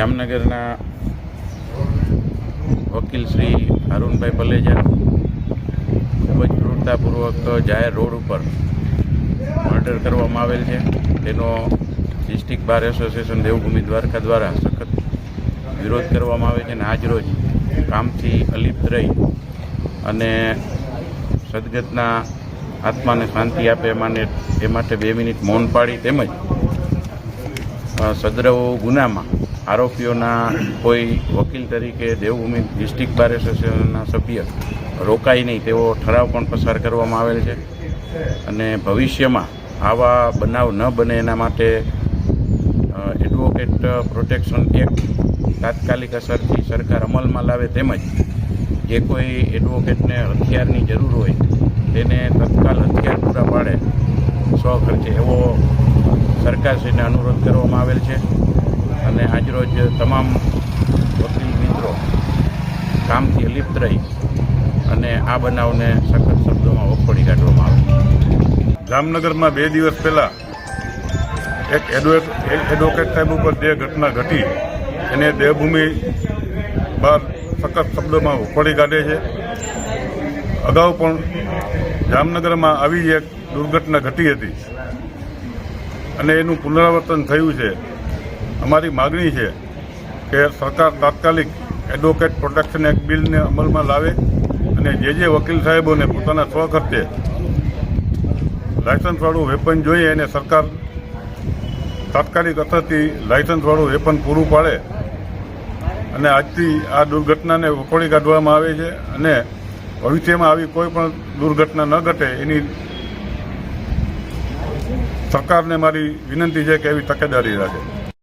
જામનગરના વકીલ શ્રી અરુણભાઈ પલેજા ખૂબ જ ક્રૂરતાપૂર્વક જાહેર રોડ ઉપર મર્ડર કરવામાં આવેલ છે. તેનો district bar association Devbhumi Dwarka દ્વારા સખત વિરોધ કરવામાં આવે છે અને આજરોજ કામથી અલિપ્ત રહી અને સદગતના આત્માને શાંતિ આપે માને એ માટે બે મિનિટ મૌન પાડી તેમજ સદ્રવ ગુનામાં આરોપીઓના કોઈ વકીલ તરીકે દેવભૂમિ ડિસ્ટ્રિક્ટ બાર એસોસિએશનના સભ્ય રોકાય નહીં તેવો ઠરાવ પણ પસાર કરવામાં આવેલ છે. અને ભવિષ્યમાં આવા બનાવ ન બને એના માટે એડવોકેટ પ્રોટેક્શન એક્ટ તાત્કાલિક અસરથી સરકાર અમલમાં લાવે તેમજ જે કોઈ એડવોકેટને હથિયારની જરૂર હોય તેને તત્કાલ હથિયાર પૂરા પાડે સ્વ ખર્ચે. એવો સરકારશ્રીને અનુરોધ કરવામાં આવેલ છે. અને આજરોજ તમામ વકીલ મિત્રો કામથી લિપ્ત રહી અને આ બનાવને સખત શબ્દોમાં વખોડી કાઢવામાં આવે. જામનગરમાં બે દિવસ પહેલાં એક એડવોકેટ સાહેબ ઉપર જે ઘટના ઘટી, એને દેવભૂમિ બાદ સખત શબ્દોમાં વખોડી કાઢે છે. અગાઉ પણ જામનગરમાં આવી એક દુર્ઘટના ઘટી હતી અને એનું પુનરાવર્તન થયું છે. અમારી માગણી છે કે સરકાર તાત્કાલિક એડવોકેટ પ્રોટેક્શન એક્ટ બિલને અમલમાં લાવે અને જે જે વકીલ સાહેબોને પોતાના સ્વખર્ચે લાયસન્સવાળું વેપન જોઈએ અને સરકાર તાત્કાલિક અસરથી લાયસન્સવાળું વેપન પૂરું પાડે અને આજથી આ દુર્ઘટનાને વખોડી કાઢવામાં આવે છે અને ભવિષ્યમાં આવી કોઈ પણ દુર્ઘટના ન ઘટે એની સરકારને મારી વિનંતી છે કે એવી તકેદારી રાખે.